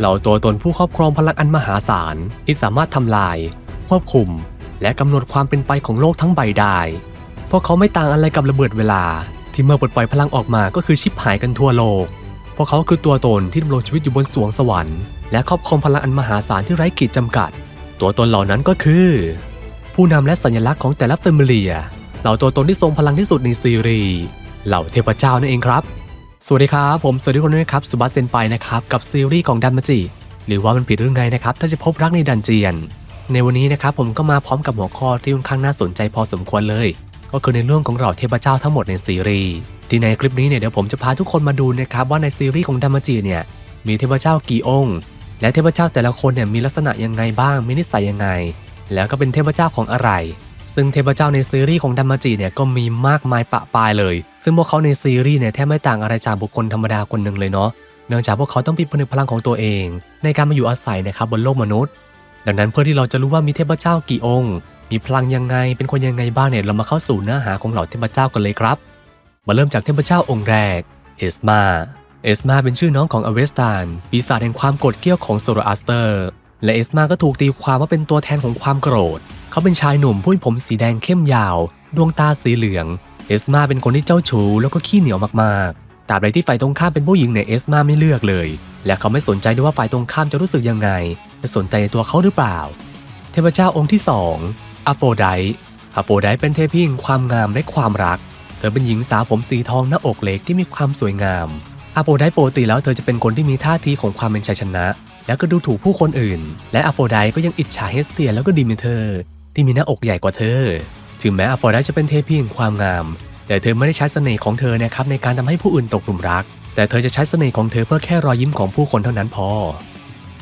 เหล่าตัวตนผู้ครอบครองพลังอันมหาศาลที่สามารถทำลาย ควบคุม และกำหนดความเป็นไปของโลกทั้งใบได้ พวกเขาไม่ต่างอะไรกับระเบิดเวลา ที่เมื่อปลดปล่อยพลังออกมาก็คือชิบหายกันทั่วโลก พวกเขาคือตัวตนที่ดำรงชีวิตอยู่บนสวงสวรรค์และครอบครองพลังอันมหาศาลที่ไร้ขีดจำกัด ตัวตนเหล่านั้นก็คือ ผู้นำและสัญลักษณ์ของแต่ละเฟมิเลียเหล่าตัวตนที่ทรงพลังที่สุดในซีรีส์เหล่าเทพเจ้านั่นเองครับ สวัสดีครับ ผมสวัสดีคนด้วยครับสุบัสเซนไปนะครับกับซีรีส์ของดันมจิหรือว่ามันผิดเรื่องไงนะครับถ้าจะพบรักในดันเจียน ในวันนี้นะครับผมก็มาพร้อมกับหัวข้อที่ค่อนข้างน่าสนใจพอสมควรเลย ก็คือในเรื่องของเหล่าเทพเจ้าทั้งหมดในซีรีส์ที่ในคลิปนี้เนี่ยเดี๋ยวผมจะพาทุกคนมาดูนะครับว่าในซีรีส์ของดันมจิเนี่ยมีเทพเจ้ากี่องค์ และเทพเจ้าแต่ละคนเนี่ยมีลักษณะยังไงบ้างมีนิสัยยังไง แล้วก็เป็นเทพเจ้าของอะไร ซึ่งเทพเจ้าในซีรีส์ของดัมมาจิเนี่ยก็มีมากมายปะปายเลย ซึ่งพวกเขาในซีรีส์เนี่ยแทบไม่ต่างอะไรจากบุคคลธรรมดาคนหนึ่งเลยเนาะ เนื่องจากพวกเขาต้องมีผนึกพลังของตัวเอง ในการมาอยู่อาศัยนะครับบนโลกมนุษย์ ดังนั้นเพื่อที่เราจะรู้ว่ามีเทพเจ้ากี่องค์ มีพลังยังไง เป็นคนยังไงบ้างเนี่ยเรามาเข้าสู่เนื้อหาของเหล่าเทพเจ้ากันเลยครับ มาเริ่มจากเทพเจ้าองค์แรก เอสมา เอสมาเป็นชื่อน้องของอเวสตาน ปีศาจแห่งความโกรธเกรี้ยวของโซโรอัสเตอร์ และเอสมาก็ถูกตีความว่าเป็นตัวแทนของความโกรธ เขาเป็นชายหนุ่มผู้มีผมสีแดงเข้มยาว ดวงตาสีเหลือง เอสมาเป็นคนที่เจ้าชู้แล้วก็ขี้เหนียวมากๆตราบใดที่ฝ่ายตรงข้ามเป็นผู้หญิงเนี่ยเอสมาไม่เลือกเลย และเขาไม่สนใจด้วยว่าฝ่ายตรงข้ามจะรู้สึกยังไงจะสนใจในตัวเขาหรือเปล่า เทพเจ้าองค์ที่สองอโฟไดอโฟไดเป็นเทพีแห่งความงามและความรัก เธอเป็นหญิงสาวผมสีทองหน้าอกเล็กที่มีความสวยงามอโฟไดต์ปกติแล้วเธอจะเป็นคนที่มีท่าทีของความเป็นชัยชนะ แล้วก็ดูถูกผู้คนอื่น และอโฟไดก็ยังอิจฉาเฮสเทียแล้วก็ดิมิเทอร์ ที่มีหน้าอกใหญ่กว่าเธอ ถึงแม้อฟไดต์จะเป็นเทพีแห่งความงาม แต่เธอไม่ได้ใช้เสน่ห์ของเธอนะครับในการทำให้ผู้อื่นตกหลุมรัก แต่เธอจะใช้เสน่ห์ของเธอเพื่อแค่รอยยิ้มของผู้คนเท่านั้นพอ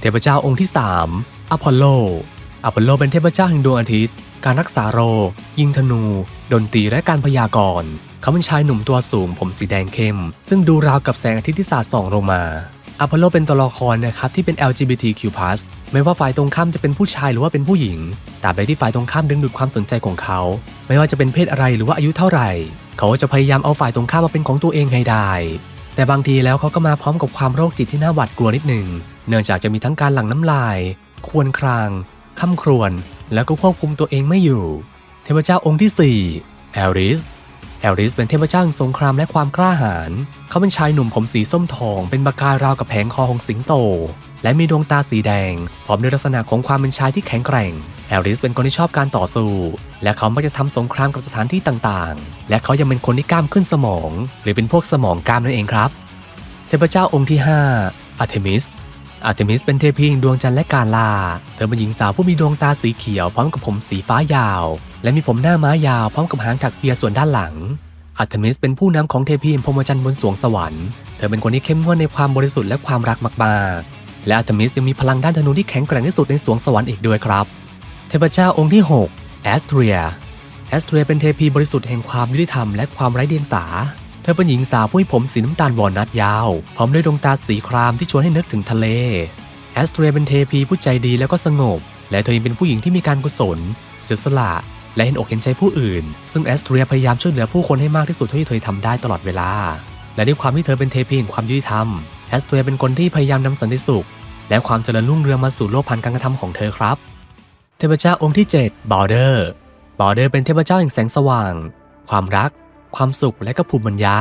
เทพเจ้าองค์ที่3อพอลโลอพอลโลเป็นเทพเจ้าแห่งดวงอาทิตย์ การรักษาโรคยิงธนู ดนตรีและการพยากรณ์ เขาเป็นชายหนุ่มตัวสูงผมสีแดงเข้ม ซึ่งดูราวกับแสงอาทิตย์ที่สาดส่องลงมา อพอลโลเป็นตัวละครนะครับที่เป็น LGBTQ+ ไม่ว่าฝ่ายตรงข้ามจะเป็นผู้ชายหรือว่าเป็นผู้หญิงตราบใดที่ฝ่ายตรงข้ามดึงดูดความสนใจของเขา ไม่ว่าจะเป็นเพศอะไรหรือว่าอายุเท่าไหร่ เขาก็จะพยายามเอาฝ่ายตรงข้ามมาเป็นของตัวเองให้ได้ แต่บางทีแล้วเขาก็มาพร้อมกับความโรคจิตที่น่าหวาดกลัวนิดหนึ่ง เนื่องจากจะมีทั้งการหลั่งน้ำลาย ควญครางค่ำครวญแล้วก็ควบคุมตัวเองไม่อยู่ เทพเจ้าองค์ที่4แอริส แอริสเป็นเทพเจ้าแห่งสงครามและความกล้าหาญ เขาเป็นชายหนุ่มผมสีส้มทอง เป็นบากการาวกับแผงคอของสิงโต และมีดวงตาสีแดง พร้อมด้วยลักษณะของความเป็นชายที่แข็งแกร่ง แอริสเป็นคนที่ชอบการต่อสู้ และเขามักจะทำสงครามกับสถานที่ต่างๆ และเขายังเป็นคนที่กล้ามขึ้นสมอง หรือเป็นพวกสมองกล้ามนั่นเองครับ เทพเจ้าองค์ที่ 5 อาร์เทมิสอาร์เทมิสเป็นเทพีแห่งดวงจันทร์และการลา เธอเป็นหญิงสาวผู้มีดวงตาสีเขียวพร้อมกับผมสีฟ้ายาว และมีผมหน้าม้ายาวพร้อมกับหางถักเปียส่วนด้านหลังอาร์เทมิสเป็นผู้นำของเทพีแห่งพรหมจรรย์บนสวงสวรรค์ เธอเป็นคนที่เข้มงวดในความบริสุทธิ์และความรักมากๆ และอาร์เทมิสยังมีพลังด้านธนูที่แข็งแกร่งที่สุดในสวงสวรรค์อีกด้วยครับ เทพเจ้าองค์ที่ 6 แอสเทรีย แอสเทรียเป็นเทพีบริสุทธิ์แห่งความยุติธรรมและความไร้เดียงสา เธอเป็นหญิงสาวผู้มีผมสีน้ำตาลวอลนัทยาว พร้อมด้วยดวงตาสีครามที่ชวนให้นึกถึงทะเล แอสเทรียเป็นเทพีผู้ใจดีแล้วก็สงบ และเธอยังเป็นผู้หญิงที่มีการกุศลเสียสละ และเห็นอกเห็นใจผู้อื่น ซึ่งแอสเทรียพยายามช่วยเหลือผู้คนให้มากที่สุดเท่าที่เธอทำได้ตลอดเวลา และด้วยความที่เธอเป็นเทพีแห่งความยุติธรรมแอสเทรียเป็นคนที่พยายามนำสันติสุข และความเจริญรุ่งเรืองมาสู่โลกพันการกระทำของเธอครับ เทพเจ้าองค์ที่7บอร์เดอร์บอร์เดอร์เป็นเทพเจ้าแห่งแสงสว่าง ความรัก ความสุขและก็ภูมิปัญญา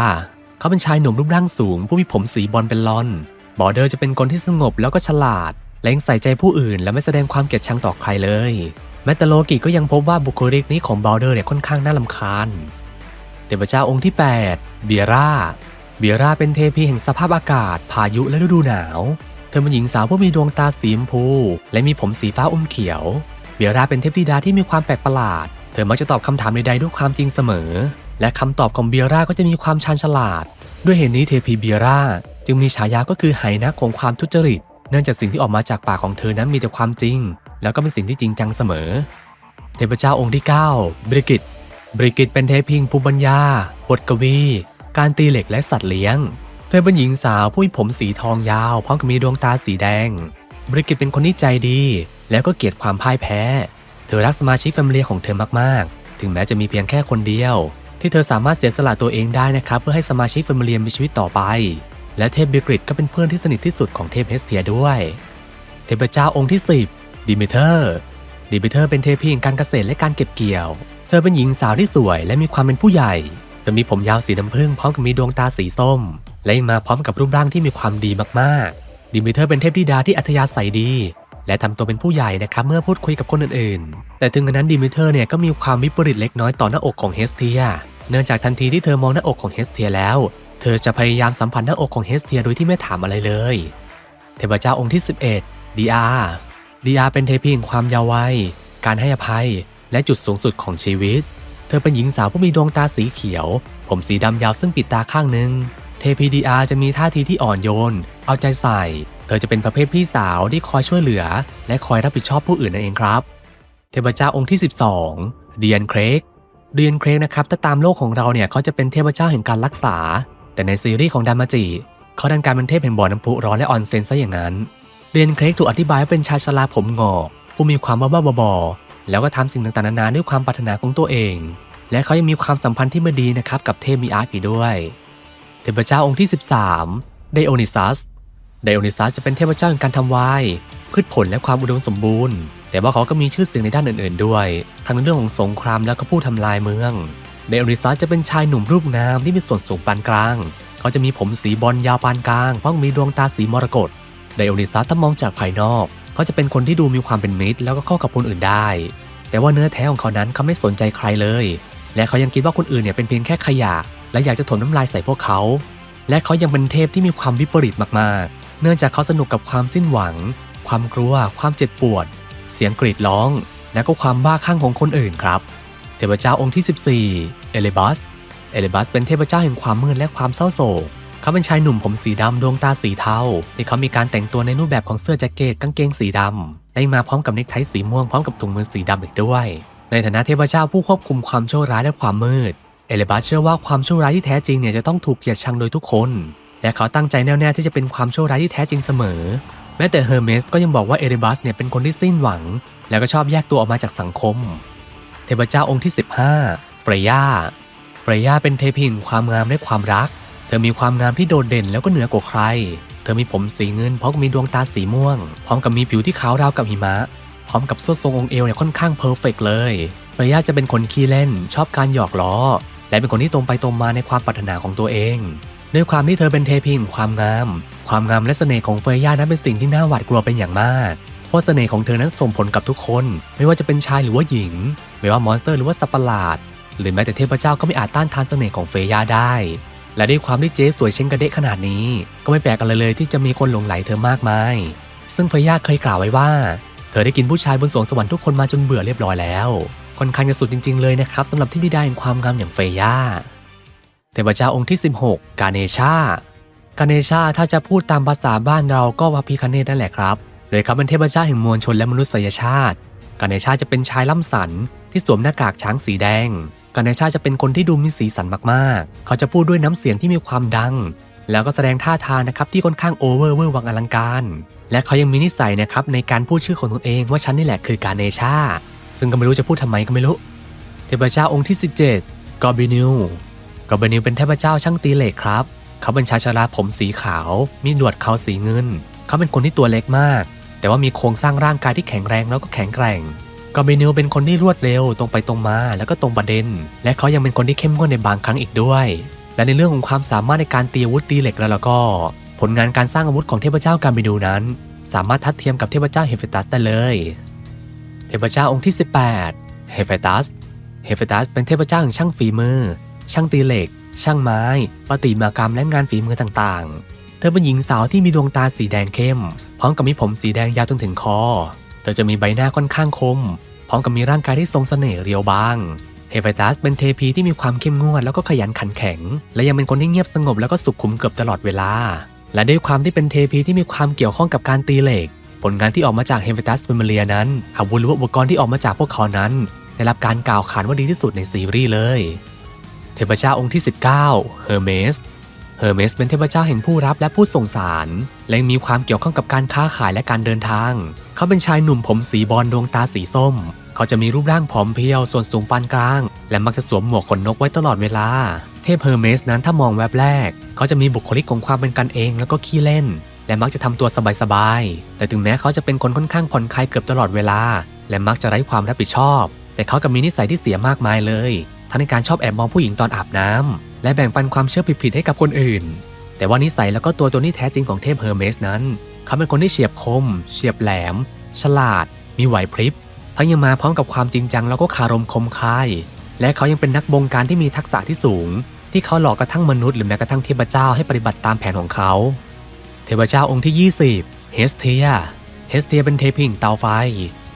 เขาเป็นชายหนุ่มรูปร่างสูง ผู้มีผมสีบอลเป็นลอน บอร์เดอร์จะเป็นคนที่สงบแล้วก็ฉลาดและยังใส่ใจผู้อื่น และไม่แสดงความเกลียดชังต่อใครเลย แมตตโลกิก็ยังพบว่าบุคลิกนี้ของบอร์เดอร์เนี่ยค่อนข้างน่าลำคาญเทพเจ้าองค์ที่ 8 เบียร่า เบียร่าเป็นเทพีแห่งสภาพอากาศ พายุและฤดูหนาว เธอเป็นหญิงสาวผู้มีดวงตาสีชมพู และมีผมสีฟ้าอมเขียว เบียร่าเป็นเทพธิดาที่มีความแปลกประหลาด เธอมักจะตอบคำถามใดๆด้วยความจริงเสมอ และคำตอบของเบียร่าก็จะมีความชาญฉลาด ด้วยเหตุนี้เทพีเบียร่าจึงมีฉายาก็คือไหนักของความทุจริต เนื่องจากสิ่งที่ออกมาจากปากของเธอนั้นมีแต่ความจริง แล้วก็เป็นสิ่งที่จริงจังเสมอ เทพเจ้าองค์ที่ 9 บริกิต บริกิตเป็นเทพีแห่งภูมิปัญญา บทกวี การตีเหล็กและสัตว์เลี้ยง เธอเป็นหญิงสาวผู้มีผมสีทองยาว พร้อมกับมีดวงตาสีแดง บริกิตเป็นคนที่ใจดี แล้วก็เกลียดความพ่ายแพ้ เธอรักสมาชิกแฟมิลี่ของเธอมากๆ ถึงแม้จะมีเพียงแค่คนเดียว ที่เธอสามารถเสียสละตัวเองได้นะครับเพื่อให้สมาชิกแฟมิลี่มีชีวิตต่อไป และเทพบิกริตก็เป็นเพื่อนที่สนิทที่สุดของเทพเฮสเทียด้วย เทพเจ้าองค์ที่ 10 ดิเมเทอร์ดิเมเทอร์เป็นเทพีแห่งการเกษตรและการเก็บเกี่ยว เธอเป็นหญิงสาวที่สวยและมีความเป็นผู้ใหญ่ จะมีผมยาวสีน้ำผึ้งพร้อมกับมีดวงตาสีส้ม และยังมาพร้อมกับรูปร่างที่มีความดีมากๆ ดิเมเทอร์เป็นเทพธิดาที่อัธยาศัยดี และทำตัวเป็นผู้ใหญ่นะครับเมื่อพูดคุยกับคนอื่นๆ แต่ถึงกระนั้นดิเมเทอร์เนี่ยก็มีความวิปริตเล็กน้อยต่อหน้าอกของเฮสเทีย เนื่องจากทันทีที่เธอมองหน้าอกของเฮสเทียแล้ว เธอจะพยายามสัมผัสหน้าอกของเฮสเทียโดยที่ไม่ถามอะไรเลย เทพเจ้าองค์ที่ 11ดีอา ดีอาเป็นเทพีแห่งความยาววัย การให้อภัย และจุดสูงสุดของชีวิต เธอเป็นหญิงสาวผู้มีดวงตาสีเขียว ผมสีดำยาวซึ่งปิดตาข้างหนึ่ง เทพีดีอาจะมีท่าทีที่อ่อนโยน เอาใจใส่ เธอจะเป็นประเภทพี่สาวที่คอยช่วยเหลือ และคอยรับผิดชอบผู้อื่นนั่นเองครับ เทพเจ้าองค์ที่ 12 เดียนเครก เดียนเครกนะครับถ้าตามโลกของเราเนี่ยเขาจะเป็นเทพเจ้าแห่งการรักษา แต่ในซีรีส์ของดามาจิเขาดันการเป็นเทพแห่งบ่อน้ำพุร้อนและออนเซนซะอย่างนั้น เดียนเครกถูกอธิบายว่าเป็นชายชราผมงอกผู้มีความบ้าๆบอแล้วก็ทำสิ่งต่างๆนานาด้วยความปรารถนาของตัวเอง และเขายังมีความสัมพันธ์ที่ไม่ดีนะครับกับเทพมีอาร์กอีกด้วย เทพเจ้าองค์ที่ 13 ไดโอนิซัส ไดโอนิซัสจะเป็นเทพเจ้าแห่งการทำวายพืชผลและความอุดมสมบูรณ์ แต่ว่าเขาก็มีชื่อเสียงในด้านอื่นๆด้วย ทั้งในเรื่องของสงครามแล้วก็ผู้ทำลายเมือง ไดโอนิซัสจะเป็นชายหนุ่มรูปงามที่มีส่วนสูงปานกลาง เขาจะมีผมสีบอลยาวปานกลางพร้อมมีดวงตาสีมรกต ไดโอนิซัสถ้ามองจากภายนอก เขาจะเป็นคนที่ดูมีความเป็นมิตร แล้วก็เข้ากับคนอื่นได้ แต่ว่าเนื้อแท้ของเขานั้นเขาไม่สนใจใครเลย และเขายังคิดว่าคนอื่นเนี่ยเป็นเพียงแค่ขยะ และอยากจะถมน้ำลายใส่พวกเขา และเขายังเป็นเทพที่มีความวิปริตมากๆ เนื่องจากเขาสนุกกับความสิ้นหวัง ความกลัว ความเจ็บปวด เสียงกรีดร้อง และก็ความบ้าคลั่งของคนอื่นครับ เทพเจ้าองค์ที่ 14 เอเลบัส เอเลบัสเป็นเทพเจ้าแห่งความมืดและความเศร้าโศก เขาเป็นชายหนุ่มผมสีดำดวงตาสีเทาที่เขามีการแต่งตัวในรูปแบบของเสื้อแจ็คเก็ตกางเกงสีดำได้มาพร้อมกับเนคไทสีม่วงพร้อมกับถุงมือสีดำอีกด้วย ในฐานะเทพเจ้าผู้ควบคุมความชั่วร้ายและความมืด เอเลบัสเชื่อว่าความชั่วร้ายที่แท้จริงเนี่ยจะต้องถูกเกลียดชังโดยทุกคน และเขาตั้งใจแน่วแน่ที่จะเป็นความชั่วร้ายที่แท้จริงเสมอ แม้แต่เฮอร์เมสก็ยังบอกว่าเอเลบัสเนี่ยเป็นคนที่สิ้นหวัง แล้วก็ชอบแยกตัวออกมาจากสังคม เทพเจ้าองค์ที่ 15 เฟรย่าเฟรย่าเป็นเทพีแห่งความงามและความรัก เธอมีความงามที่โดดเด่นแล้วก็เหนือกว่าใคร เธอมีผมสีเงินพร้อมกับมีดวงตาสีม่วง พร้อมกับมีผิวที่ขาวราวกับหิมะ พร้อมกับส้นทรงองเอวเนี่ยค่อนข้างเพอร์เฟกเลยเฟย่าจะเป็นคนขี้เล่น ชอบการหยอกล้อ และเป็นคนที่ตรงไปตรงมาในความปรารถนาของตัวเองด้วยความที่เธอเป็นเทพีแห่งความงาม ความงามและเสน่ห์ของเฟย่านั้นเป็นสิ่งที่น่าหวาดกลัวเป็นอย่างมาก เพราะเสน่ห์ของเธอนั้นส่งผลกับทุกคน ไม่ว่าจะเป็นชายหรือว่าหญิง ไม่ว่ามอนสเตอร์หรือว่าสัตว์ประหลาด หรือแม้แต่เทพเจ้าก็ไม่อาจต้านทานเสน่ห์ของเฟย่าได้ และด้วยความที่เจ๊สวยเช่นกระเดะขนาดนี้ ก็ไม่แปลกอะไรเลยที่จะมีคนหลงไหลเธอมากมาย ซึ่งเฟย่าเคยกล่าวไว้ว่า เธอได้กินผู้ชายบนสวงสวรรค์ทุกคนมาจนเบื่อเรียบร้อยแล้วค่อนข้างจะสุดจริง ๆ เลยนะครับสำหรับที่บิดาแห่งความงามอย่างเฟย่าเทพเจ้าองค์ที่ 16 กาเนชากาเนชาถ้าจะพูดตามภาษาบ้านเราก็พระพิคเนตนั่นแหละครับโดยเขาเป็นเทพเจ้าแห่งมวลชนและมนุษยชาติ กาเนชาจะเป็นชายล่ำสันที่สวมหน้ากากช้างสีแดง กาเนชาจะเป็นคนที่ดูมีสีสันมากๆ เขาจะพูดด้วยน้ำเสียงที่มีความดัง แล้วก็แสดงท่าทางนะครับที่ค่อนข้างโอเวอร์เวอร์วังอลังการ และเขายังมีนิสัยนะครับในการพูดชื่อของตนเองว่าฉันนี่แหละคือกาเนชา ซึ่งก็ไม่รู้จะพูดทำไมก็ไม่รู้ เทพเจ้าองค์ที่ 17 กอบินิว กอบินิวเป็นเทพเจ้าช่างตีเหล็กครับ เขาเป็นชายชราผมสีขาว มีหนวดเขาสีเงิน เขาเป็นคนที่ตัวเล็กมาก แต่ว่ามีโครงสร้างร่างกายที่แข็งแรงแล้วก็แข็งแกร่ง กอบินิวเป็นคนที่รวดเร็วตรงไปตรงมา แล้วก็ตรงประเด็น และเขายังเป็นคนที่เข้มงวดในบางครั้งอีกด้วย และในเรื่องของความสามารถในการตีอาวุธตีเหล็กแล้วล้วก็ ผลงานการสร้างอาวุธของเทพเจ้ากาบินิวนั้น สามารถทัดเทียมกับเทพเจ้าเฮเฟตัสได้เลย เทพเจ้าองค์ที่ 18 เฮเฟตัส เฮเฟตัสเป็นเทพเจ้าแห่งช่างฝีมือ ช่างตีเหล็ก ช่างไม้ปฏิมากรรมและงานฝีมือต่างๆ เธอเป็นหญิงสาวที่มีดวงตาสีแดงเข้ม พร้อมกับมีผมสีแดงยาวจนถึงคอ ธอจะมีใบหน้าค่อนข้างคม พร้อมกับมีร่างกายที่ทรงเสน่ห์เรียวบางเฮเฟตัสเป็นเทพีที่มีความเข้มงวดแล้วก็ขยันขันแข็ง และยังเป็นคนที่เงียบสงบแล้วก็สุขุมเกือบตลอดเวลา และด้วยความที่เป็นเทพีที่มีความเกี่ยวข้องกับการตีเหล็ก ผลงานที่ออกมาจากเฮเฟตัสเฟมิเลียนั้นอาวุธหรือว่าอุปกรณ์ที่ออกมาจากพวกเขานั้น ได้รับการกล่าวขานว่าดีที่สุดในซีรีส์เลย เทพเจ้าองค์ที่ 19 เฮอร์เมส เฮอร์เมสเป็นเทพเจ้าแห่งผู้รับและผู้ส่งสาร และยังมีความเกี่ยวข้องกับการค้าขายและการเดินทาง เขาเป็นชายหนุ่มผมสีบอลดวงตาสีส้ม เขาจะมีรูปร่างผอมเพรียวส่วนสูงปานกลาง และมักจะสวมหมวกขนนกไว้ตลอดเวลา เทพเฮอร์เมสนั้นถ้ามองแวบแรก เขาจะมีบุคลิกของความเป็นกันเองแล้วก็ขี้เล่น และมักจะทำตัวสบายๆ แต่ถึงแม้เขาจะเป็นคนค่อนข้างผ่อนคลายเกือบตลอดเวลา และมักจะไร้ความรับผิดชอบ แต่เขากับมีนิสัยที่เสียมากมายเลย ทั้งในการชอบแอบมองผู้หญิงตอนอาบน้ำ และแบ่งปันความเชื่อผิดๆให้กับคนอื่น แต่ว่านิสัยแล้วก็ตัวตนที่แท้จริงของเทพเฮอร์เมสนั้น เขาเป็นคนที่เฉียบคม เฉียบแหลม ฉลาด มีไหวพริบ ทั้งยังมาพร้อมกับความจริงจังแล้วก็คารมคมคาย และเขายังเป็นนักบงการที่มีทักษะที่สูง ที่เขาหลอกกระทั่งมนุษย์หรือแม้กระทั่งเทพเจ้าให้ปฏิบัติตามแผนของเขา เทพเจ้าองค์ที่ 20 เฮสเทีย เฮสเทียเป็นเทพีแห่งเตาไฟ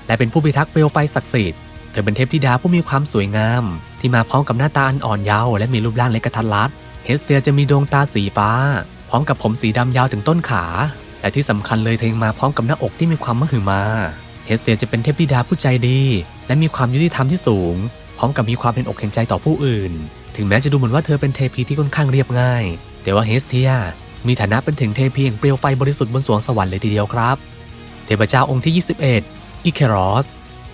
และเป็นผู้พิทักษ์เปลวไฟศักดิ์สิทธิ์ เธอเป็นเทพธิดาผู้มีความสวยงาม ที่มาพร้อมกับหน้าตาอันอ่อนเยาว์และมีรูปร่างเล็กกระทัดรัด เฮสเทียจะมีดวงตาสีฟ้า พร้อมกับผมสีดำยาวถึงต้นขา และที่สำคัญเลยเธอยังมาพร้อมกับหน้าอกที่มีความมหึมา เฮสเทียจะเป็นเทพธิดาผู้ใจดี และมีความยุติธรรมที่สูง พร้อมกับมีความเป็นอกเห็นใจต่อผู้อื่น ถึงแม้จะดูเหมือนว่าเธอเป็นเทพีที่ค่อนข้างเรียบง่าย แต่ว่าเฮสเทียมีฐานะเป็นถึงเทพีแห่งเปลวไฟบริสุทธิ์บนสวงสวรรค์เลยทีเดียวครับ เทพเจ้าองค์ที่ 21 อิเครอส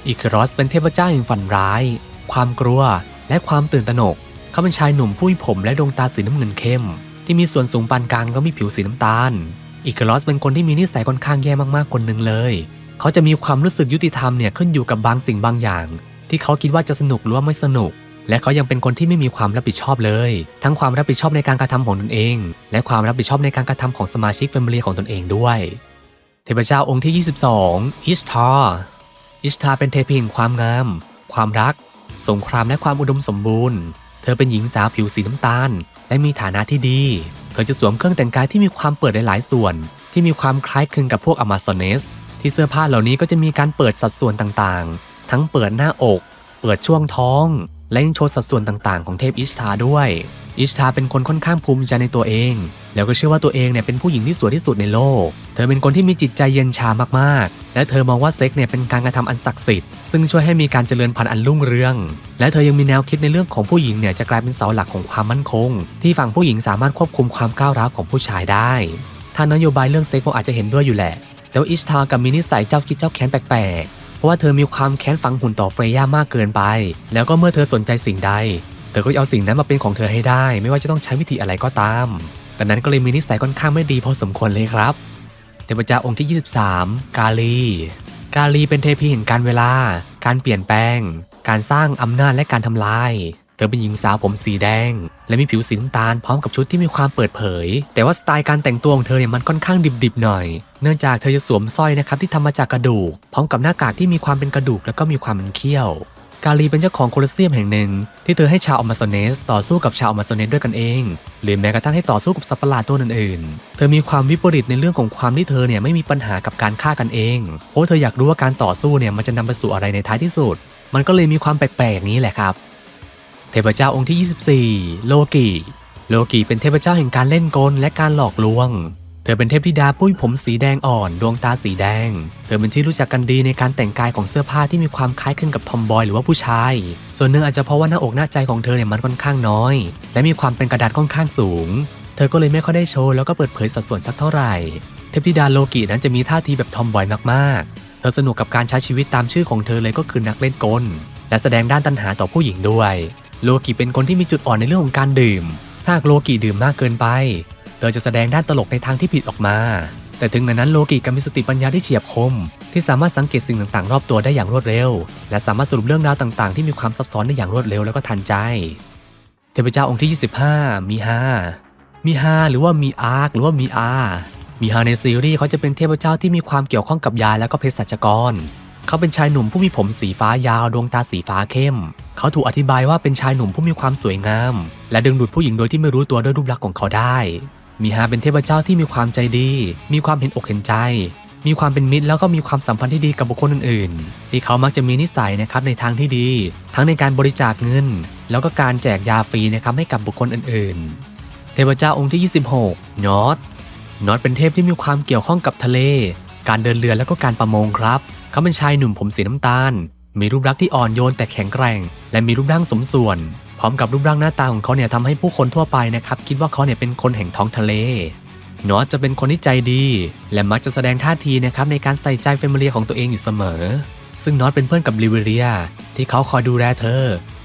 อิเครอสเป็นเทพเจ้าแห่งฝันร้าย ความกลัว และความตื่นตระหนก เขาเป็นชายหนุ่มผู้มีผมและดวงตาสีน้ำเงินเข้ม ที่มีส่วนสูงปานกลางแล้วก็มีผิวสีน้ำตาล อิเครอสเป็นคนที่มีนิสัยค่อนข้างแย่มากๆคนหนึ่งเลย เขาจะมีความรู้สึกยุติธรรมเนี่ยขึ้นอยู่กับบางสิ่งบางอย่าง ที่เขาคิดว่าจะสนุกหรือว่าไม่สนุก และเขายังเป็นคนที่ไม่มีความรับผิดชอบเลย ทั้งความรับผิดชอบในการกระทำของตนเอง และความรับผิดชอบในการกระทำของสมาชิกแฟมิลีของตนเองด้วย เทพเจ้าองค์ที่ 22อิชทาร์ อิชทาเป็นเทพีแห่งความงาม ความรัก สงครามและความอุดมสมบูรณ์ เธอเป็นหญิงสาวผิวสีน้ำตาล และมีฐานะที่ดี เธอจะสวมเครื่องแต่งกายที่มีความเปิดหลายส่วน ที่มีความคล้ายคลึงกับพวกอมาซอนเนส ที่เสื้อผ้าเหล่านี้ก็จะมีการเปิดสัดส่วนต่างๆ ทั้งเปิดหน้าอก เปิดช่วงท้อง และยังโชว์สัดส่วนต่างๆ ของเทพอิชทาด้วย อิชทาเป็นคนค่อนข้างภูมิใจในตัวเอง แล้วก็เชื่อว่าตัวเองเนี่ยเป็นผู้หญิงที่สวยที่สุดในโลก เธอเป็นคนที่มีจิตใจเย็นชามากๆ และเธอมองว่าเซ็กเนี่ยเป็นการกระทำอันศักดิ์สิทธิ์ ซึ่งช่วยให้มีการเจริญพันธุ์อันรุ่งเรือง และเธอยังมีแนวคิดในเรื่องของผู้หญิงเนี่ยจะกลายเป็นเสาหลักของความมั่นคง ที่ฝั่งผู้หญิงสามารถควบคุมความก้าวร้าวของผู้ชายได้ ถ้านโยบายเรื่องเซ็กผมอาจจะเห็นด้วยอยู่แหละแต่ว่าอิชทากับมินิสัยเจ้าคิดเจ้าแค้นแปลก เพราะว่าเธอมีความแค้นฝังหุ่นต่อเฟรย่ามากเกินไป แล้วก็เมื่อเธอสนใจสิ่งใด เธอก็จะเอาสิ่งนั้นมาเป็นของเธอให้ได้ ไม่ว่าจะต้องใช้วิธีอะไรก็ตาม ดังนั้นก็เลยมีนิสัยค่อนข้างไม่ดีพอสมควรเลยครับ เทพเจ้าองค์ที่ 23 กาลี กาลีเป็นเทพีแห่งการเวลา การเปลี่ยนแปลง การสร้างอำนาจและการทำลายเธอเป็นหญิงสาวผมสีแดง และมีผิวสีน้ำตาลพร้อมกับชุดที่มีความเปิดเผย แต่ว่าสไตล์การแต่งตัวของเธอเนี่ยมันค่อนข้างดิบๆหน่อย เนื่องจากเธอจะสวมสร้อยนะครับที่ทำมาจากกระดูก พร้อมกับหน้ากากที่มีความเป็นกระดูกแล้วก็มีความเป็นเขี้ยว กาลีเป็นเจ้าของโคลอสเซียมแห่งหนึ่ง ที่เธอให้ชาวอมาซอนเนสต่อสู้กับชาวอมาซอนเนสด้วยกันเอง หรือแม้กระทั่งให้ต่อสู้กับสัตว์ประหลาดตัวอื่นๆ เธอมีความวิปริตในเรื่องของความที่เธอเนี่ยไม่มีปัญหากับการฆ่ากันเองเพราะเธออยากรู้ว่าการต่อสู้เนี่ยมันจะนำไปสู่อะไรในท้ายที่สุด มันก็เลยมีความแปลกๆอย่างนี้แหละครับ เทพเจ้าองค์ที่ 24 โลกิ โลกิเป็นเทพเจ้าแห่งการเล่นกลและการหลอกลวง ธอเป็นเทพธิดาปุ้ยผมสีแดงอ่อน ดวงตาสีแดง เธอเป็นที่รู้จักกันดีในการแต่งกายของเสื้อผ้าที่มีความคล้ายคลึงกับทอมบอยหรือว่าผู้ชาย ส่วนหนึ่งอาจจะเพราะว่าหน้าอกหน้าใจของเธอเนี่ยมันค่อนข้างน้อย และมีความเป็นกระดาษค่อนข้างสูง เธอก็เลยไม่ค่อยได้โชว์แล้วก็เปิดเผยสัดส่วนสักเท่าไหร่ เทพธิดาโลกินั้นจะมีท่าทีแบบทอมบอยมากๆ เธอสนุกกับการใช้ชีวิตตามชื่อของเธอเลยก็คือนักเล่นกล และแสดงด้านตัณหาต่อผู้หญิงด้วย โลกิเป็นคนที่มีจุดอ่อนในเรื่องของการดื่ม ถ้าโลกิดื่มมากเกินไป เธอจะแสดงด้านตลกในทางที่ผิดออกมา แต่ถึงในนั้นโลกิก็มีสติปัญญาที่เฉียบคม ที่สามารถสังเกตสิ่งต่างๆ รอบตัวได้อย่างรวดเร็ว และสามารถสรุปเรื่องราวต่างๆ ที่มีความซับซ้อนได้อย่างรวดเร็วแล้วก็ทันใจ เทพเจ้าองค์ที่ 25 มีฮามีฮาหรือว่ามีอาร์คหรือว่ามีอามีฮาในซีรีส์เขาจะเป็นเทพเจ้าที่มีความเกี่ยวข้องกับยาและก็เภสัชกร เขาเป็นชายหนุ่มผู้มีผมสีฟ้ายาวดวงตาสีฟ้าเข้ม เขาถูกอธิบายว่าเป็นชายหนุ่มผู้มีความสวยงาม และดึงดูดผู้หญิงโดยที่ไม่รู้ตัวด้วยรูปลักษณ์ของเขาได้ มีฮาเป็นเทพเจ้าที่มีความใจดี มีความเห็นอกเห็นใจ มีความเป็นมิตรแล้วก็มีความสัมพันธ์ที่ดีกับบุคคลอื่นๆ ที่เขามักจะมีนิสัยนะครับในทางที่ดี ทั้งในการบริจาคเงิน แล้วก็การแจกยาฟรีนะครับให้กับบุคคลอื่นๆ เทพเจ้าองค์ที่ 26นอตนอตเป็นเทพที่มีความเกี่ยวข้องกับทะเล การเดินเรือแล้วก็การประมงครับ เขาเป็นชายหนุ่มผมสีน้ำตาล มีรูปลักษณ์ที่อ่อนโยนแต่แข็งแกร่ง และมีรูปร่างสมส่วน พร้อมกับรูปร่างหน้าตาของเขาเนี่ยทำให้ผู้คนทั่วไปนะครับคิดว่าเขาเนี่ยเป็นคนแห่งท้องทะเลนอตจะเป็นคนที่ใจดี และมักจะแสดงท่าทีนะครับในการใส่ใจแฟมิเลียของตัวเองอยู่เสมอ ซึ่งนอตเป็นเพื่อนกับลิเวเรีย ที่เขาคอยดูแลเธอ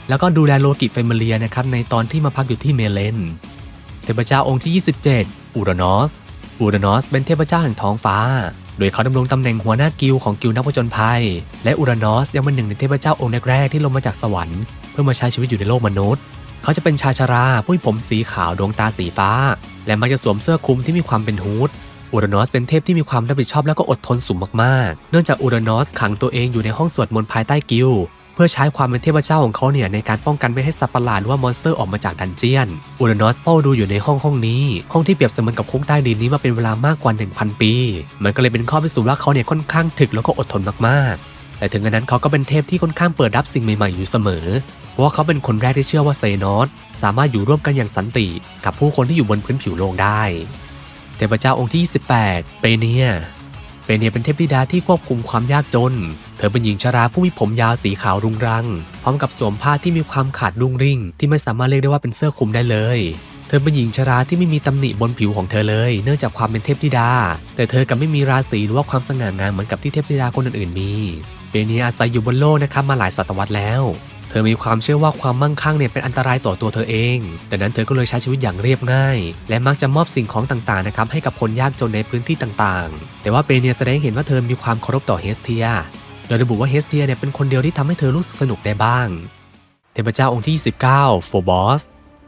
แล้วก็ดูแลโลกิแฟมิเลียนะครับในตอนที่มาพักอยู่ที่เมเลนเทพเจ้าองค์ที่ 27 อูรานอส อูรานอสเป็นเทพเจ้าแห่งท้องฟ้า โดยเขาดำรงตำแหน่งหัวหน้ากิลของกิลนักผจญภัย และอูรานอสยังเป็นหนึ่งในเทพเจ้าองค์แรกๆที่ลงมาจากสวรรค์ เพื่อมาใช้ชีวิตอยู่ในโลกมนุษย์ เขาจะเป็นชายชราผู้มีผมสีขาวดวงตาสีฟ้า และมักจะสวมเสื้อคลุมที่มีความเป็นฮูดอูรานอสเป็นเทพที่มีความรับผิดชอบและก็อดทนสูงมากๆ เนื่องจากอูรานอสขังตัวเองอยู่ในห้องสวดมนต์ภายใต้กิลเพื่อใช้ความเป็นเทพเจ้าของเขาเนี่ยในการป้องกันไม่ให้สัตว์ประหลาดหรือว่ามอนสเตอร์ออกมาจากดันเจียน อูรานอสเฝ้าดูอยู่ในห้องห้องนี้ ห้องที่เปรียบเสมือนกับคุกใต้ดินนี้มาเป็นเวลามากกว่า 1,000 ปี มันก็เลยเป็นข้อพิสูจน์ว่าเขาเนี่ยค่อนข้างถึกแล้วก็อดทนมากๆ แต่ถึงกระนั้นเขาก็เป็นเทพที่ค่อนข้างเปิดรับสิ่งใหม่ๆอยู่เสมอ เพราะว่าเขาเป็นคนแรกที่เชื่อว่าเซนอสสามารถอยู่ร่วมกันอย่างสันติ กับผู้คนที่อยู่บนพื้นผิวโลกได้เทพเจ้าองค์ที่ 28 เปเนีย เปเนียเป็นเทพธิดาที่ควบคุมความยากจน เธอเป็นหญิงชราผู้มีผมยาวสีขาวรุงรัง พร้อมกับสวมผ้าที่มีความขาดรุงริ่ง ที่ไม่สามารถเรียกได้ว่าเป็นเสื้อคลุมได้เลย เธอเป็นหญิงชราที่ไม่มีตำหนิบนผิวของเธอเลย เนื่องจากความเป็นเทพธิดา แต่เธอกลับไม่มีราศีหรือว่าความสง่างามเหมือนกับที่เทพธิดาคนอื่นๆมี เปเนียอาศัยอยู่บนโลกนะครับมาหลายศตวรรษแล้ว เธอมีความเชื่อว่าความมั่งคั่งเนี่ยเป็นอันตรายต่อตัวเธอเอง ดังนั้นเธอก็เลยใช้ชีวิตอย่างเรียบง่าย และมักจะมอบสิ่งของต่างๆนะครับให้กับคนยากจนในพื้นที่ต่างๆ แต่ว่าเปเนียแสดงเห็นว่าเธอมีความเคารพต่อเฮสเทีย โดยระบุว่าเฮสเทียเนี่ยเป็นคนเดียวที่ทำให้เธอรู้สึกสนุกได้บ้าง เทพเจ้าองค์ที่19โฟบอส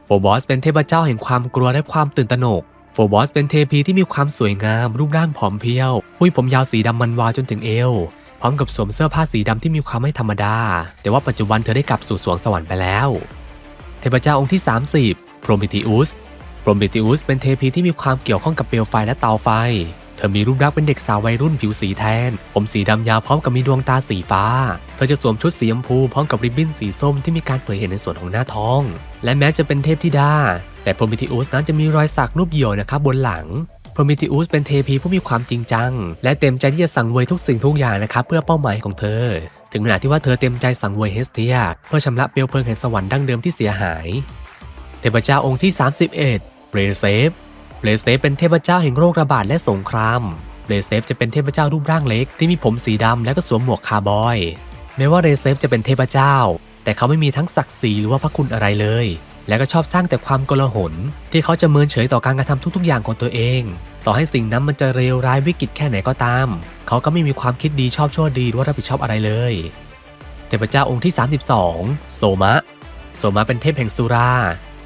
โฟบอสเป็นเทพเจ้าแห่งความกลัวและความตื่นตระหนก โฟบอสเป็นเทพีที่มีความสวยงาม รูปร่างผอมเพรียวผู้มีผมยาวสีดำมันวาวจนถึงเอว ร้อมกับสวมเสื้อผ้าสีดำที่มีความไม่ธรรมดา แต่ว่าปัจจุบันเธอได้กลับสู่สวงสวรรค์ไปแล้ว เทพเจ้าองค์ที่ 30 โพรเมธีอุส โพรเมธีอุสเป็นเทพีที่มีความเกี่ยวข้องกับเปลวไฟและเตาไฟ เธอมีรูปลักษณ์เป็นเด็กสาววัยรุ่นผิวสีแทน ผมสีดำยาวพร้อมกับมีดวงตาสีฟ้า เธอจะสวมชุดสีชมพูพร้อมกับริบบิ้นสีส้มที่มีการเผยเห็นในส่วนของหน้าท้อง และแม้จะเป็นเทพธิดา แต่โพรเมธีอุสนั้นจะมีรอยสักรูปเหยี่ยวนะครับบนหลัง โพรเมธีอุสเป็นเทพีผู้มีความจริงจัง และเต็มใจที่จะสั่งเวยทุกสิ่งทุกอย่างนะครับเพื่อเป้าหมายของเธอ ถึงขนาดที่ว่าเธอเต็มใจสั่งเวยเฮสเทีย เพื่อชำระเปลวเพลิงแห่งสวรรค์ดั้งเดิมที่เสียหาย เทพเจ้าองค์ที่ 31เบรเซฟเบรเซฟเป็นเทพเจ้าแห่งโรคระบาดและสงครามเรเซฟจะเป็นเทพเจ้ารูปร่างเล็กที่มีผมสีดำและก็สวมหมวกคาร์บอย แม้ว่าเรเซฟจะเป็นเทพเจ้า แต่เขาไม่มีทั้งศักดิ์ศรีหรือว่าพระคุณอะไรเลย และก็ชอบสร้างแต่ความโกลาหล ที่เขาจะเมินเฉยต่อการกระทำทุกๆ อย่างของตัวเอง ต่อให้สิ่งนั้นมันจะเลวร้ายวิกฤตแค่ไหนก็ตาม เขาก็ไม่มีความคิดดีชอบชั่วดีหรือว่ารับผิดชอบอะไรเลยเทพเจ้าองค์ที่ 32 โสมะ โสมะเป็นเทพแห่งสุรา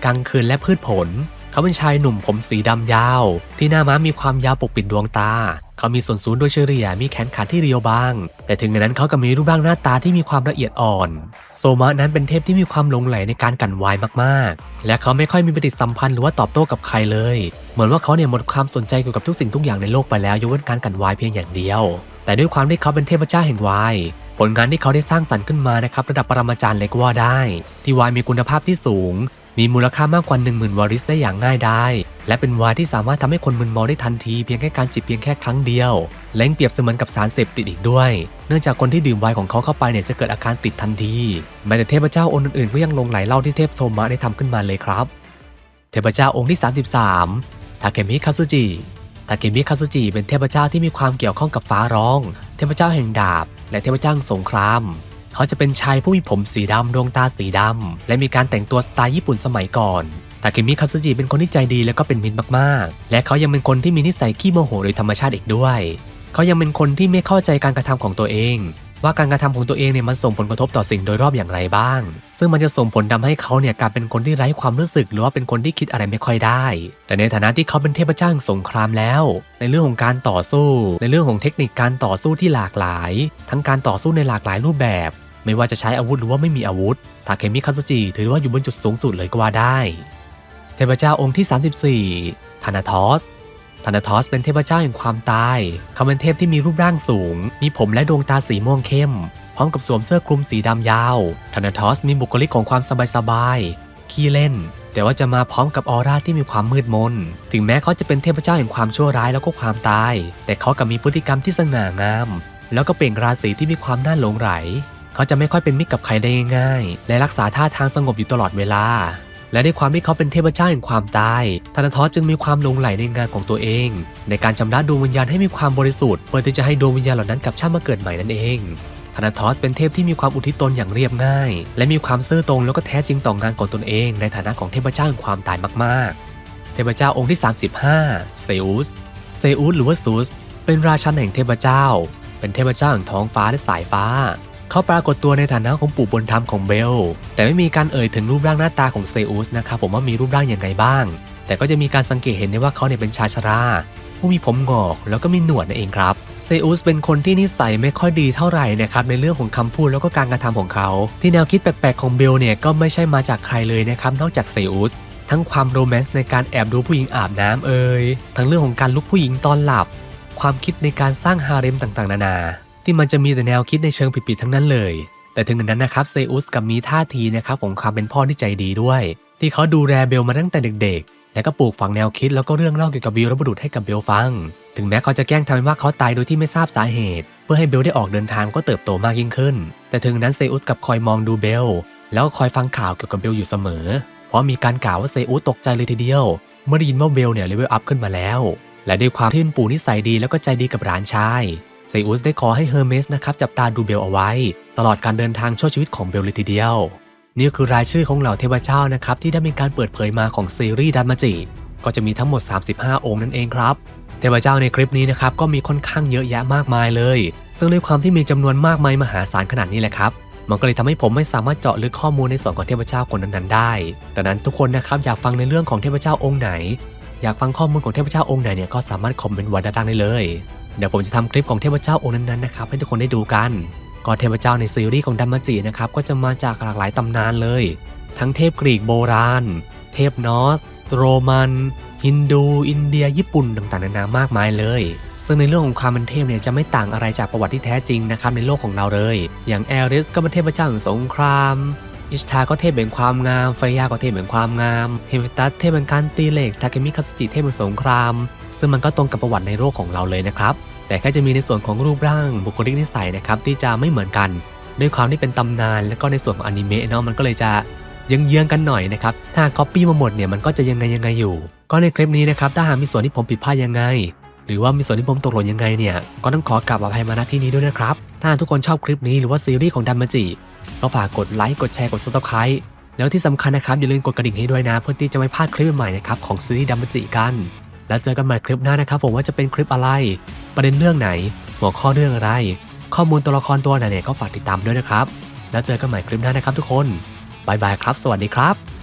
กลางคืนและพืชผล เขาเป็นชายหนุ่มผมสีดำยาว ที่หน้าม้ามีความยาวปกปิดดวงตา เขามีส่วนสูงโดยเฉลี่ยมีแขนขาที่เรียวบาง แต่ถึงอย่างนั้นเขาก็มีรูปร่างหน้าตาที่มีความละเอียดอ่อน โซมะนั้นเป็นเทพที่มีความหลงไหลในการกันวายมากๆ และเขาไม่ค่อยมีปฏิสัมพันธ์หรือว่าตอบโต้กับใครเลย เหมือนว่าเขาเนี่ยหมดความสนใจเกี่ยวกับทุกสิ่งทุกอย่างในโลกไปแล้วยกเว้นการกันวายเพียงอย่างเดียว แต่ด้วยความที่เขาเป็นเทพเจ้าแห่งวายผลงานที่เขาได้สร้างสรรค์ขึ้นมานะครับระดับปรมาจารย์เลยก็ว่าได้ ที่วายมีคุณภาพที่สูง มีมูลค่ามากกว่า 10,000วาริสได้อย่างง่ายได้และเป็นวายที่สามารถทำให้คนมึนเมาได้ทันทีเพียงแค่การจิบเพียงแค่ครั้งเดียว และยังเปรียบเสมือนกับสารเสพติดอีกด้วย เนื่องจากคนที่ดื่มไวน์ของเขาเข้าไปเนี่ยจะเกิดอาการติดทันทีแม้แต่เทพเจ้าองค์อื่นๆก็ยังลงไหลเหล่าที่เทพโซมะได้ทำขึ้นมาเลยครับ เทพเจ้าองค์ที่ 33 ทาเคมิคาซุจิ ทาเคมิคาซุจิเป็นเทพเจ้าที่มีความเกี่ยวข้องกับฟ้าร้อง เทพเจ้าแห่งดาบ และเทพเจ้าสงคราม เขาจะเป็นชายผู้มีผมสีดำดวงตาสีดำและมีการแต่งตัวสไตล์ญี่ปุ่นสมัยก่อนทาเคมิคาซุจิเป็นคนที่ใจดีและก็เป็นมิตรมากๆ และเขายังเป็นคนที่มีนิสัยขี้โมโหโดยธรรมชาติอีกด้วย เขายังเป็นคนที่ไม่เข้าใจการกระทำของตัวเอง ว่าการกระทำของตัวเองเนี่ยมันส่งผลกระทบต่อสิ่งโดยรอบอย่างไรบ้าง ซึ่งมันจะส่งผลทำให้เขาเนี่ยกลายเป็นคนที่ไร้ความรู้สึก หรือว่าเป็นคนที่คิดอะไรไม่ค่อยได้ แต่ในฐานะที่เขาเป็นเทพเจ้าแห่งสงครามแล้ว ในเรื่องของการต่อสู้ ในเรื่องของเทคนิคการต่อสู้ที่หลากหลาย ทั้งการต่อสู้ในหลากหลายรูปแบบ ไม่ว่าจะใช้อาวุธหรือว่าไม่มีอาวุธ ทาเคมิคาซุจิถือว่าอยู่บนจุดสูงสุดเลยก็ว่าได้ เทพเจ้าองค์ที่ 34 ธานาทอส ธานาทอสเป็นเทพเจ้าแห่งความตาย เขาเป็นเทพที่มีรูปร่างสูง มีผมและดวงตาสีม่วงเข้ม พร้อมกับสวมเสื้อคลุมสีดำยาว ธานาทอสมีบุคลิกของความสบายๆ ขี้เล่น แต่ว่าจะมาพร้อมกับออร่าที่มีความมืดมน ถึงแม้เขาจะเป็นเทพเจ้าแห่งความชั่วร้ายแล้วก็ความตาย แต่เขากับมีพฤติกรรมที่สง่างาม แล้วก็เปล่งราศีที่มีความน่าหลงไหล เขาจะไม่ค่อยเป็นมิตรกับใครได้ง่ายๆและรักษาท่าทางสงบอยู่ตลอดเวลา และด้วยความที่เขาเป็นเทพเจ้าแห่งความตายธนาทอสจึงมีความลงไหลในงานของตัวเอง ในการชำระดวงวิญญาณให้มีความบริสุทธิ์เพื่อที่จะให้ดวงวิญญาณเหล่านั้นกลับชาติมาเกิดใหม่นั่นเองธนาทอสเป็นเทพที่มีความอุทิศตนอย่างเรียบง่าย และมีความซื่อตรงแล้วก็แท้จริงต่องานของตนเอง ในฐานะของเทพเจ้าแห่งความตายมากๆ เทพเจ้าองค์ที่ 35 เซอุสเซเซอุสหรือว่าซูส เป็นราชันแห่งเทพเจ้า เป็นเทพเจ้าแห่งท้องฟ้าและสายฟ้า เขาปรากฏตัวในฐานะของปู่บุญธรรมของเบล แต่ไม่มีการเอ่ยถึงรูปร่างหน้าตาของเซอุสนะครับผมว่ามีรูปร่างอย่างไรบ้าง แต่ก็จะมีการสังเกตเห็นได้ว่าเขาเนี่ยเป็นชายชราผู้มีผมงอกแล้วก็มีหนวดนั่นเองครับ เซอุสเป็นคนที่นิสัยไม่ค่อยดีเท่าไหร่นะครับในเรื่องของคำพูดแล้วก็การกระทำของเขา ที่แนวคิดแปลกๆของเบลเนี่ยก็ไม่ใช่มาจากใครเลยนะครับนอกจากเซอุสทั้งความโรแมนต์ในการแอบดูผู้หญิงอาบน้ำเอ่ยทั้งเรื่องของการลุกผู้หญิงตอนหลับ ความคิดในการสร้างฮาเร็มต่างๆ นานา ที่มันจะมีแต่แนวคิดในเชิงผิดๆทั้งนั้นเลย แต่ถึงอย่างนั้นนะครับเซอุสกับมีท่าทีนะครับของความเป็นพ่อที่ใจดีด้วย ที่เขาดูแลเบลมาตั้งแต่เด็กๆ และก็ปลูกฝังแนวคิดแล้วก็เรื่องเล่าเกี่ยวกับวีรบุรุษให้กับเบลฟัง ถึงแม้เขาจะแกล้งทำเป็นว่าเขาตายโดยที่ไม่ทราบสาเหตุ เพื่อให้เบลได้ออกเดินทางก็เติบโตมากยิ่งขึ้น แต่ถึงนั้นเซอุสกับคอยมองดูเบล แล้วคอยฟังข่าวเกี่ยวกับเบลอยู่เสมอ เพราะมีการกล่าวว่าเซอุสตกใจเลยทีเดียว เมื่อได้ยินว่าเบลเนี่ยเลเวลอัพขึ้นมาแล้ว และด้วยความที่เป็นปู่นิสัยดีแล้วก็ใจดีกับหลานชาย เซอุสได้ขอให้เฮอร์เมสนะครับจับตาดูเบลเอาไว้ ตลอดการเดินทางช่วชีวิตของเบลเลยทีเดียว นี่คือรายชื่อของเหล่าเทพเจ้านะครับที่ได้มีการเปิดเผยมาของซีรีส์ดันมาจิ ก็จะมีทั้งหมด 35 องค์นั่นเองครับ เทพเจ้าในคลิปนี้นะครับก็มีค่อนข้างเยอะแยะมากมายเลย ซึ่งด้วยความที่มีจำนวนมากมายมหาศาลขนาดนี้แหละครับมันก็เลยทำให้ผมไม่สามารถเจาะลึกข้อมูลในส่วนของเทพเจ้าคนนั้นๆได้ ดังนั้นทุกคนนะครับอยากฟังในเรื่องของเทพเจ้าองค์ไหน อยากฟังข้อมูลของเทพเจ้าองค์ไหนเนี่ยก็สามารถคอมเมนต์ไว้ด้านล่างได้เลย เดี๋ยวผมจะทำคลิปของเทพเจ้าองค์นั้นๆนะครับให้ทุกคนได้ดูกันก็เทพเจ้าในซีรีส์ของดัมมาจินะครับก็จะมาจากหลากหลายตำนานเลย ทั้งเทพกรีกโบราณ เทพนอสโรมันฮินดู อินเดีย ญี่ปุ่นต่างๆนานามากมายเลย ซึ่งในเรื่องของความเป็นเทพเนี่ยจะไม่ต่างอะไรจากประวัติที่แท้จริงนะครับในโลกของเราเลย อย่างแอริสก็เป็นเทพเจ้าแห่งสงคราม อิชทาก็เทพแห่งความงามไฟยาก็เทพแห่งความงามเฮฟิตัสเทพแห่งการตีเหล็กทาเคมิคาสจิเทพแห่งสงคราม ซึ่งมันก็ตรงกับประวัติในโลกของเราเลยนะครับ แต่แค่จะมีในส่วนของรูปร่างบุคลิกนิสัยนะครับที่จะไม่เหมือนกัน ด้วยความที่เป็นตำนานและก็ในส่วนของอนิเมะเนาะมันก็เลยจะเยื้องๆกันหน่อยนะครับ ถ้าก๊อปปี้มาหมดเนี่ยมันก็จะยังไงยังไงอยู่ ก็ในคลิปนี้นะครับถ้าหากมีส่วนที่ผมผิดพลาดยังไง หรือว่ามีส่วนที่ผมตกหล่นยังไงเนี่ย ก็ต้องขอกราบอภัยมาณที่นี้ด้วยนะครับ ถ้าทุกคนชอบคลิปนี้หรือว่าซีรีส์ของดัมมจิ ก็ฝากกดไลค์กดแชร์กด subscribe แล้วที่สำคัญนะครับ อย่าลืมกดกระดิ่งให้ด้วยนะ เพื่อที่จะไม่พลาดคลิปใหม่ๆนะครับของซีรีส์ดัมเบจิกัน แล้วเจอกันใหม่คลิปหน้านะครับ ผมว่าจะเป็นคลิปอะไร ประเด็นเรื่องไหน หัวข้อเรื่องอะไร ข้อมูลตัวละครตัวไหนเนี่ยก็ฝากติดตามด้วยนะครับ แล้วเจอกันใหม่คลิปหน้านะครับทุกคนบายบายครับ สวัสดีครับ